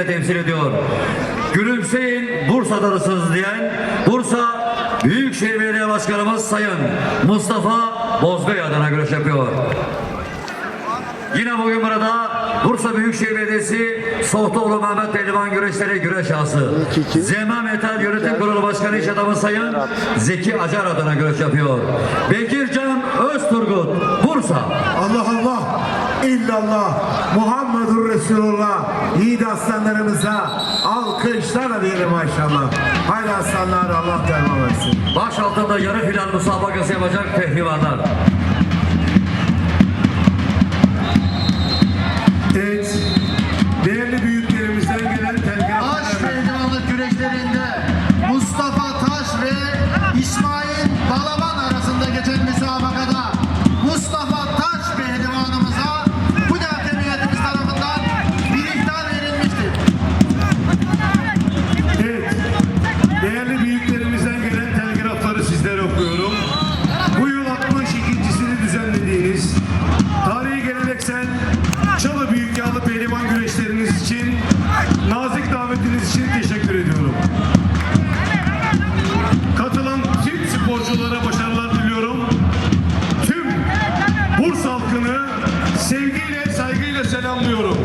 şekilde temsil ediyor. Gülümseyin Bursa darısınız diyen Bursa Büyükşehir Belediye Başkanımız Sayın Mustafa Bozbey adına güreş yapıyor. Yine bugün burada Bursa Büyükşehir Belediyesi Sohtoğlu Mehmet Pehlivan Güreşleri Güreş Ağası. Zema Metal Yönetim Kurulu Başkanı İş Adamı Sayın Zeki Acar adına güreş yapıyor. Bekircan Özturgut Bursa. Allah Allah, illallah, Muhammedur Resulullah, yiğit aslanlarımıza alkışlarla diyelim maşallah. Haydi aslanlar Allah devam etsin. Baş altında yarı final müsabakası yapacak pehlivanlar. 180 Çalı Büyük Yağlı Pehlivan güreşleriniz için nazik davetiniz için teşekkür ediyorum. Katılan tüm sporculara başarılar diliyorum. Tüm Bursa halkını sevgiyle, saygıyla selamlıyorum.